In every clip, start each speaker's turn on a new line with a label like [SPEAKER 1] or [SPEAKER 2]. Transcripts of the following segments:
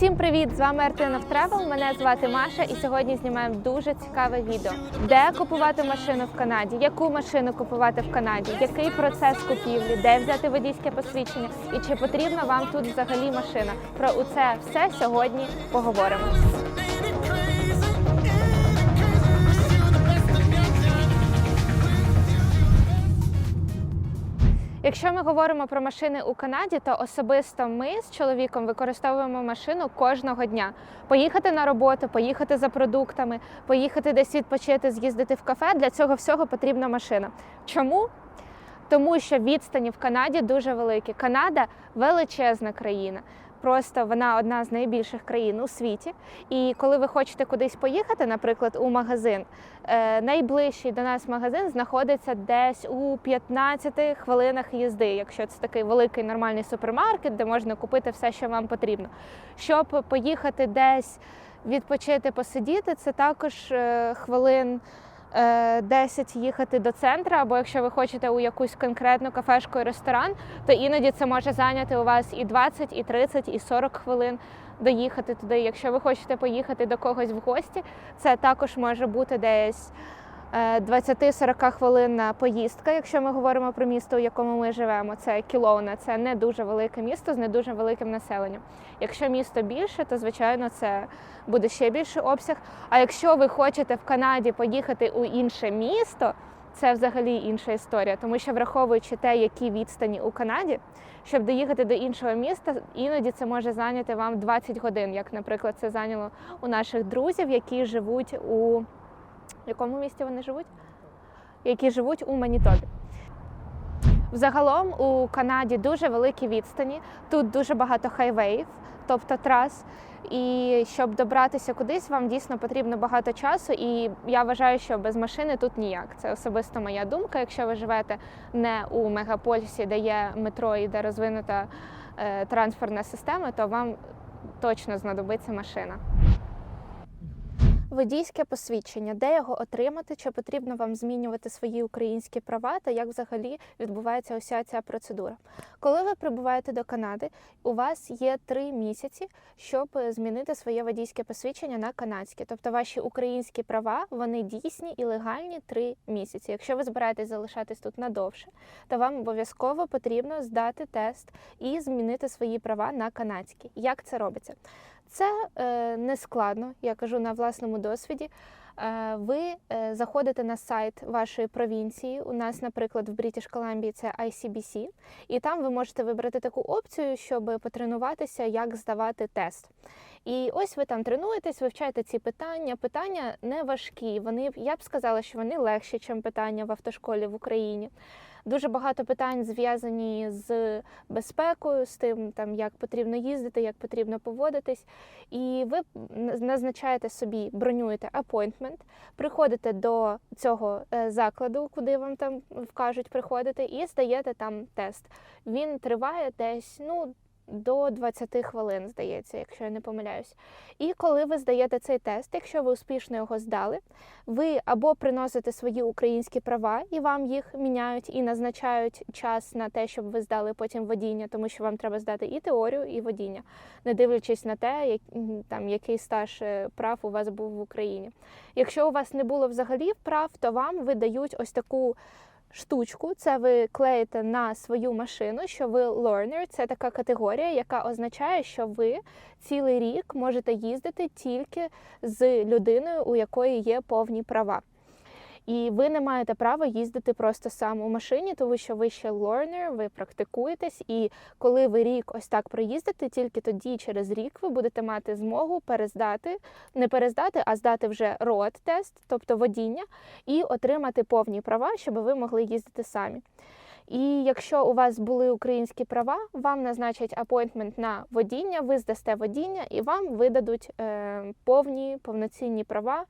[SPEAKER 1] Усім привіт! З вами Артина Travel. Мене звати Маша, і сьогодні знімаємо дуже цікаве відео. Де купувати машину в Канаді, яку машину купувати в Канаді, який процес купівлі, де взяти водійське посвідчення і чи потрібна вам тут взагалі машина. Про це все сьогодні поговоримо. Якщо ми говоримо про машини у Канаді, то особисто ми з чоловіком використовуємо машину кожного дня. Поїхати на роботу, поїхати за продуктами, поїхати десь відпочити, з'їздити в кафе. Для цього всього потрібна машина. Чому? Тому що відстані в Канаді дуже великі. Канада величезна країна. Просто вона одна з найбільших країн у світі. І коли ви хочете кудись поїхати, наприклад, у магазин, е, найближчий до нас магазин знаходиться десь у 15 хвилинах їзди, якщо це такий великий нормальний супермаркет, де можна купити все, що вам потрібно. Щоб поїхати десь відпочити, посидіти, це також е, хвилин. Е, 10 їхати до центру, або якщо ви хочете у якусь конкретну кафешку і ресторан, то іноді це може зайняти у вас і 20, і 30, і 40 хвилин доїхати туди. Якщо ви хочете поїхати до когось в гості, це також може бути десь е, 20-40 хвилинна поїздка. Якщо ми говоримо про місто, у якому ми живемо, це Кілоуна, це не дуже велике місто з не дуже великим населенням. Якщо місто більше, то звичайно це буде ще більший обсяг. А якщо ви хочете в Канаді поїхати у інше місто, це взагалі інша історія, тому що враховуючи те, які відстані у Канаді, щоб доїхати до іншого міста, іноді це може зайняти вам 20 годин, як, наприклад, це зайняло у наших друзів, які живуть у в якому місті вони живуть? Які живуть у Манітобі. Взагалом у Канаді дуже великі відстані. Тут дуже багато хайвеїв, тобто трас. І щоб добратися кудись, вам дійсно потрібно багато часу. І я вважаю, що без машини тут ніяк. Це особисто моя думка. Якщо ви живете не у мегаполісі, де є метро і де розвинута е, транспортна система, то вам точно знадобиться машина. Водійське посвідчення, де його отримати, чи потрібно вам змінювати свої українські права, та як взагалі відбувається уся ця процедура. Коли ви прибуваєте до Канади, у вас є три місяці, щоб змінити своє водійське посвідчення на канадське. Тобто ваші українські права вони дійсні і легальні три місяці. Якщо ви збираєтесь залишатись тут надовше, то вам обов'язково потрібно здати тест і змінити свої права на канадські. Як це робиться? Це е, не складно, я кажу на власному досвіді. Е, ви е, заходите на сайт вашої провінції. У нас, наприклад, в Брітіш Колумбії це ICBC, і там ви можете вибрати таку опцію, щоб потренуватися, як здавати тест. І ось ви там тренуєтесь, вивчаєте ці питання. Питання не важкі. Вони я б сказала, що вони легші, ніж питання в автошколі в Україні. Дуже багато питань зв'язані з безпекою, з тим, там як потрібно їздити, як потрібно поводитись. І ви назначаєте собі, бронюєте апойнтмент, приходите до цього е, закладу, куди вам там вкажуть приходити, і здаєте там тест. Він триває десь ну. До 20 хвилин, здається, якщо я не помиляюсь. І коли ви здаєте цей тест, якщо ви успішно його здали, ви або приносите свої українські права і вам їх міняють і назначають час на те, щоб ви здали потім водіння, тому що вам треба здати і теорію, і водіння, не дивлячись на те, як, там, який стаж е, прав у вас був в Україні. Якщо у вас не було взагалі прав, то вам видають ось таку штучку. Це ви клеїте на свою машину, що ви learner. Це така категорія, яка означає, що ви цілий рік можете їздити тільки з людиною, у якої є повні права. І ви не маєте права їздити просто сам у машині, тому що ви ще learner, ви практикуєтесь, і коли ви рік ось так проїздите, тільки тоді через рік ви будете мати змогу перездати, не перездати, а здати вже road тест, тобто водіння, і отримати повні права, щоб ви могли їздити самі. І якщо у вас були українські права, вам назначать апойнтмент на водіння, ви здасте водіння і вам видадуть е, повні повноцінні права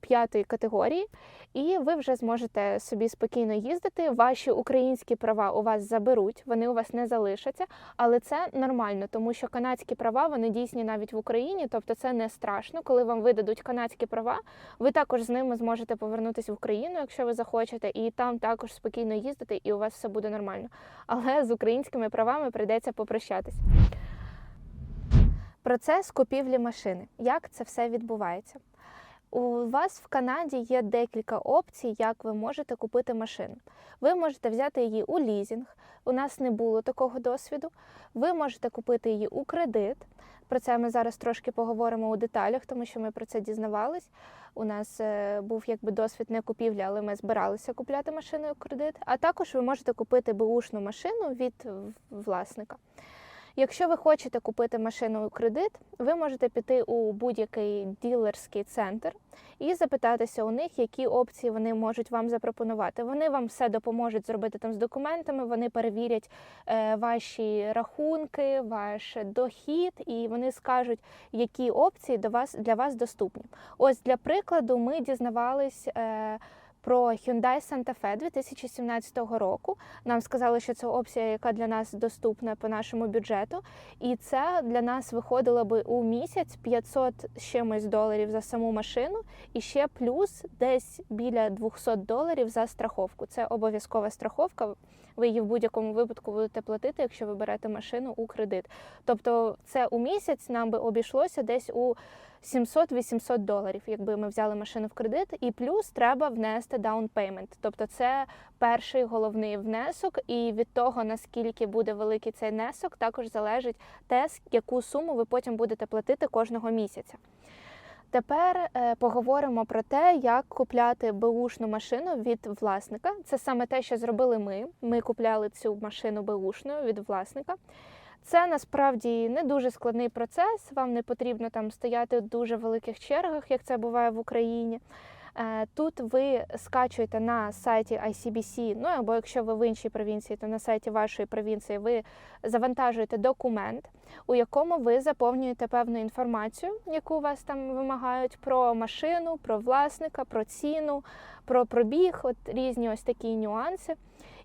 [SPEAKER 1] п'ятої категорії, і ви вже зможете собі спокійно їздити. Ваші українські права у вас заберуть, вони у вас не залишаться, але це нормально, тому що канадські права вони дійсні навіть в Україні, тобто це не страшно. Коли вам видадуть канадські права, ви також з ними зможете повернутися в Україну, якщо ви захочете, і там також спокійно їздити, і у вас все буде нормально. Але з українськими правами прийдеться попрощатись. Процес купівлі машини. Як це все відбувається? У вас в Канаді є декілька опцій, як ви можете купити машину. Ви можете взяти її у лізінг. У нас не було такого досвіду. Ви можете купити її у кредит. Про це ми зараз трошки поговоримо у деталях, тому що ми про це дізнавались. У нас е, був якби досвід не купівлі, але ми збиралися купляти машину у кредит. А також ви можете купити беушну машину від власника. Якщо ви хочете купити машину у кредит, ви можете піти у будь-який ділерський центр і запитатися у них, які опції вони можуть вам запропонувати. Вони вам все допоможуть зробити там з документами, вони перевірять е, ваші рахунки, ваш дохід, і вони скажуть, які опції до вас для вас доступні. Ось для прикладу, ми дізнавались. Про Hyundai Santa Fe 2017 року. Нам сказали, що це опція, яка для нас доступна по нашому бюджету. І це для нас виходило би у місяць 500 з чимось доларів за саму машину, і ще плюс десь біля 200 доларів за страховку. Це обов'язкова страховка. Ви її в будь-якому випадку будете платити, якщо ви берете машину у кредит. Тобто, це у місяць нам би обійшлося десь у 700-800 доларів, якби ми взяли машину в кредит, і плюс треба внести down payment. Тобто це перший головний внесок, і від того наскільки буде великий цей внесок, також залежить те, яку суму ви потім будете платити кожного місяця. Тепер е, поговоримо про те, як купляти беушну машину від власника. Це саме те, що зробили ми. Ми купляли цю машину беушну від власника. Це насправді не дуже складний процес. Вам не потрібно там стояти в дуже великих чергах, як це буває в Україні. Е, Тут ви скачуєте на сайті ICBC, ну або якщо ви в іншій провінції, то на сайті вашої провінції ви завантажуєте документ, у якому ви заповнюєте певну інформацію, яку вас там вимагають про машину, про власника, про ціну, про пробіг, от різні ось такі нюанси.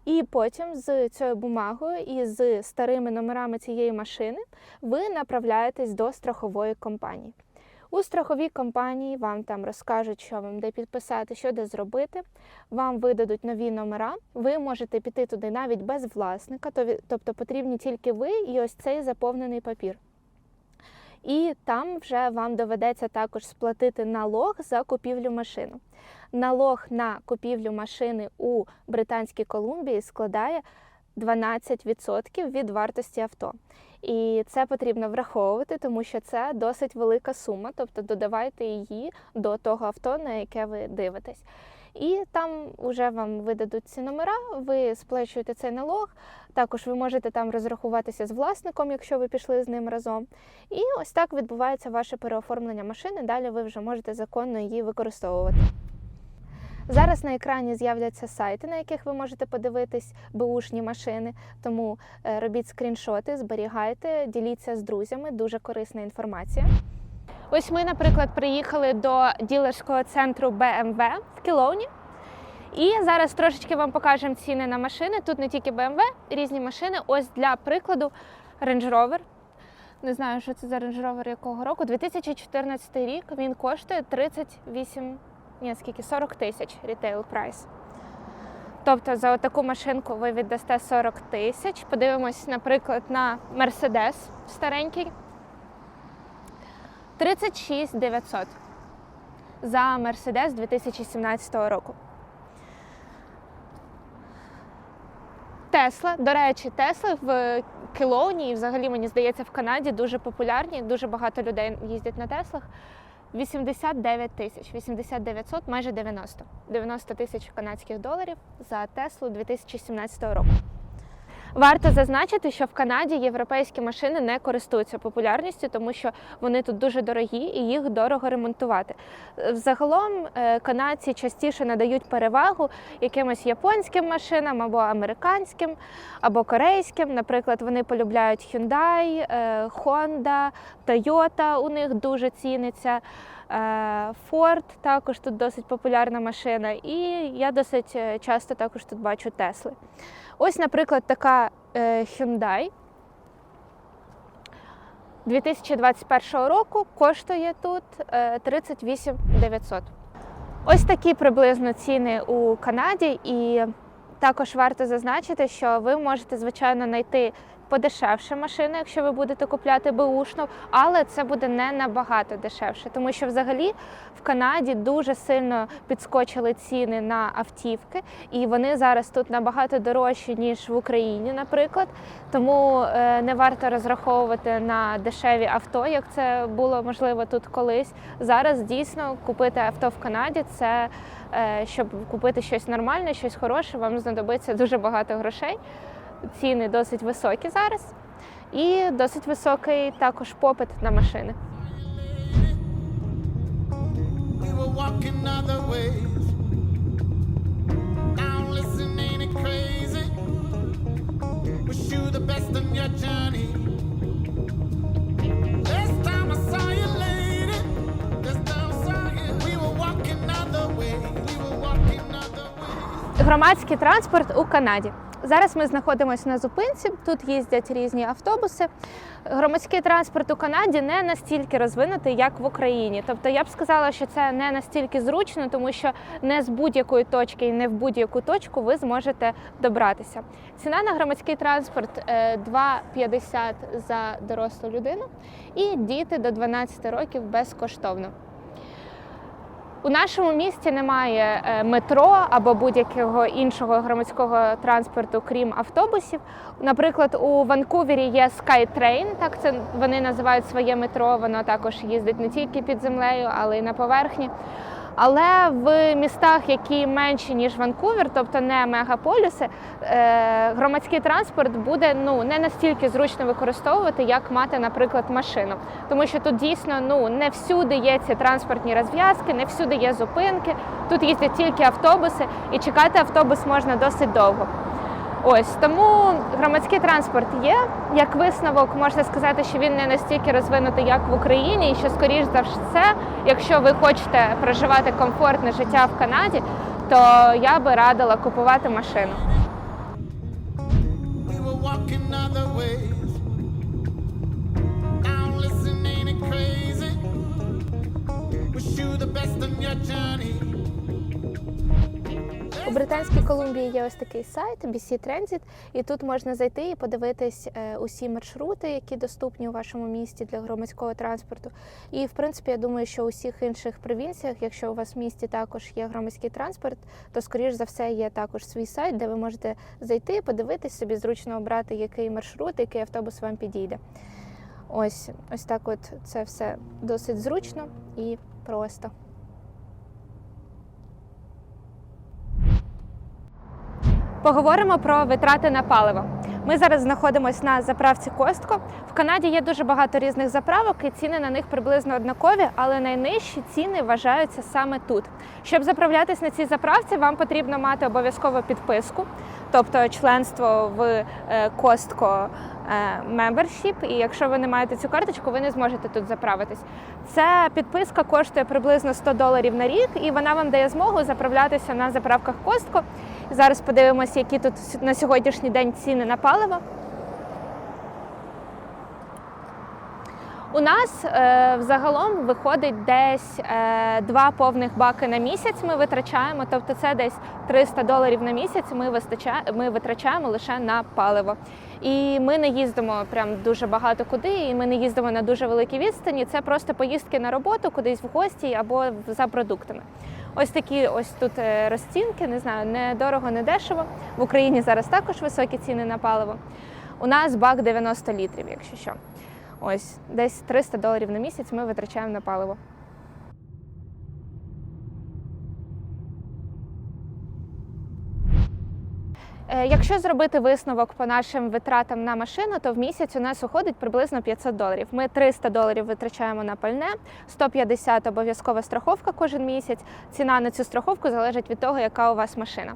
[SPEAKER 1] І потім з цією бумагою і з старими номерами цієї машини ви направляєтесь до страхової компанії. У страховій компанії вам там розкажуть, що вам де підписати, що де зробити. Вам видадуть нові номера. Ви можете піти туди навіть без власника, тобто потрібні тільки ви і ось цей заповнений папір. І там вже вам доведеться також сплатити налог за купівлю машини. Налог на купівлю машини у Британській Колумбії складає 12% від вартості авто. І це потрібно враховувати, тому що це досить велика сума, тобто додавайте її до того авто, на яке ви дивитесь. І там вже вам видадуть ці номера, ви сплачуєте цей налог. Також ви можете там розрахуватися з власником, якщо ви пішли з ним разом. І ось так відбувається ваше переоформлення машини. Далі ви вже можете законно її використовувати. Зараз на екрані з'являться сайти, на яких ви можете подивитись беушні машини. Тому е, робіть скріншоти, зберігайте, діліться з друзями. Дуже корисна інформація. Ось ми, наприклад, приїхали до ділерського центру BMW в Кілоуні. І зараз трошечки вам покажемо ціни на машини. Тут не тільки BMW, різні машини. Ось для прикладу Range Rover. Не знаю, що це за Range Rover якого року. 2014 рік він коштує 38, ні, скільки 40 тисяч рітейл прайс. Тобто за таку машинку ви віддасте 40 тисяч. Подивимось, наприклад, на Mercedes старенький. 36 900 за Mercedes 2017 року. Тесла, до речі, Тесли в Келоуні і взагалі, мені здається, в Канаді дуже популярні. Дуже багато людей їздять на Теслах. 89 тисяч, 8900, майже 90. 90 тисяч канадських доларів за Теслу 2017 року. Варто зазначити, що в Канаді європейські машини не користуються популярністю, тому що вони тут дуже дорогі і їх дорого ремонтувати. Е, Взагалом е, канадці частіше надають перевагу якимось японським машинам або американським, або корейським. Наприклад, вони полюбляють Hyundai, е, Honda, Toyota, у них дуже ціниться. Е, Ford також тут досить популярна машина, і я досить е, часто також тут бачу Тесли. Ось, наприклад, така е, Hyundai 2021 року коштує тут е, 38 900. Ось такі приблизно ціни у Канаді, і також варто зазначити, що ви можете, звичайно, знайти подешевше машина, якщо ви будете купляти беушну, але це буде не набагато дешевше, тому що взагалі в Канаді дуже сильно підскочили ціни на автівки, і вони зараз тут набагато дорожчі ніж в Україні, наприклад. Тому е, не варто розраховувати на дешеві авто, як це було можливо тут колись. Зараз дійсно купити авто в Канаді це е, щоб купити щось нормальне, щось хороше, вам знадобиться дуже багато грошей. Ціни досить високі зараз, і досить високий також попит на машини. Громадський транспорт у Канаді. Зараз ми знаходимося на зупинці. Тут їздять різні автобуси. Громадський транспорт у Канаді не настільки розвинутий, як в Україні. Тобто я б сказала, що це не настільки зручно, тому що не з будь-якої точки і не в будь-яку точку ви зможете добратися. Ціна на громадський транспорт е, 2,50 за дорослу людину і діти до 12 років безкоштовно. У нашому місті немає е, метро або будь-якого іншого громадського транспорту, крім автобусів. Наприклад, у Ванкувері є SkyTrain, так це вони називають своє метро. Воно також їздить не тільки під землею, але й на поверхні. Але в містах, які менші ніж Ванкувер, тобто не мегаполіси, е, громадський транспорт буде ну не настільки зручно використовувати, як мати, наприклад, машину. Тому що тут дійсно ну не всюди є ці транспортні розв'язки, не всюди є зупинки. Тут їздять тільки автобуси, і чекати автобус можна досить довго. Ось тому громадський транспорт є. Як висновок, можна сказати, що він не настільки розвинутий, як в Україні, і що, скоріш за все, якщо ви хочете проживати комфортне життя в Канаді, то я би радила купувати машину.
[SPEAKER 2] You the best on your journey.
[SPEAKER 1] Британській Колумбії є ось такий сайт BC Transit, і тут можна зайти і подивитись е, усі маршрути, які доступні у вашому місті для громадського транспорту. І в принципі, я думаю, що у всіх інших провінціях, якщо у вас в місті також є громадський транспорт, то скоріш за все є також свій сайт, де ви можете зайти, подивитись собі, зручно обрати, який маршрут, який автобус вам підійде. Ось ось так, от це все досить зручно і просто. Поговоримо про витрати на паливо. Ми зараз знаходимося на заправці Костко. В Канаді є дуже багато різних заправок, і ціни на них приблизно однакові, але найнижчі ціни вважаються саме тут. Щоб заправлятись на цій заправці, вам потрібно мати обов'язково підписку, тобто членство в е, Костко Membership. І якщо ви не маєте цю карточку, ви не зможете тут заправитись. Ця підписка коштує приблизно 100 доларів на рік, і вона вам дає змогу заправлятися на заправках Костко. Зараз подивимося, які тут на сьогоднішній день ціни на паливо. У нас е, взагалом виходить десь е, два повних баки на місяць. Ми витрачаємо, тобто це десь 300 доларів на місяць. Ми вистача, ми витрачаємо лише на паливо. І ми не їздимо прям дуже багато куди, і ми не їздимо на дуже великі відстані. Це просто поїздки на роботу, кудись в гості або за продуктами. Ось такі ось тут е, розцінки, не знаю, не дорого, не дешево. В Україні зараз також високі ціни на паливо. У нас бак 90 літрів, якщо що. Ось десь 300 доларів на місяць ми витрачаємо на паливо. Е, Якщо зробити висновок по нашим витратам на машину, то в місяць у нас уходить приблизно 500 доларів. Ми 300 доларів витрачаємо на пальне, 150 обов'язкова страховка кожен місяць. Ціна на цю страховку залежить від того, яка у вас машина.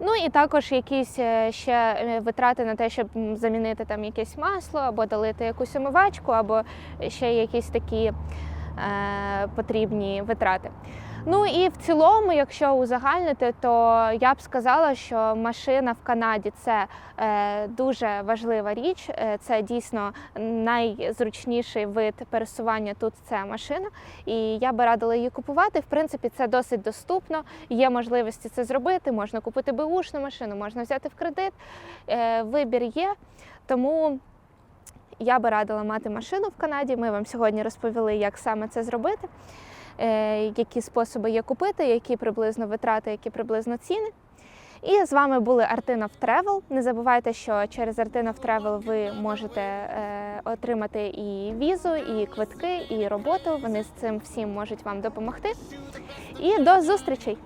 [SPEAKER 1] Ну і також якісь е, ще е, витрати на те, щоб замінити там якесь масло, або долити якусь омивачку, або ще якісь такі е, потрібні витрати. Ну і в цілому, якщо узагальнити, то я б сказала, що машина в Канаді це е, дуже важлива річ. Е, Це дійсно найзручніший вид пересування тут це машина. І я би радила її купувати. В принципі, це досить доступно. Є можливості це зробити. Можна купити беушну машину, можна взяти в кредит. Е, Вибір є. Тому я би радила мати машину в Канаді. Ми вам сьогодні розповіли, як саме це зробити, які способи є купити, які приблизно витрати, які приблизно ціни. І з вами були Artinov Travel. Не забувайте, що через Artinov Travel ви можете е, отримати і візу, і квитки, і роботу. Вони з цим всім можуть вам допомогти. І до зустрічей!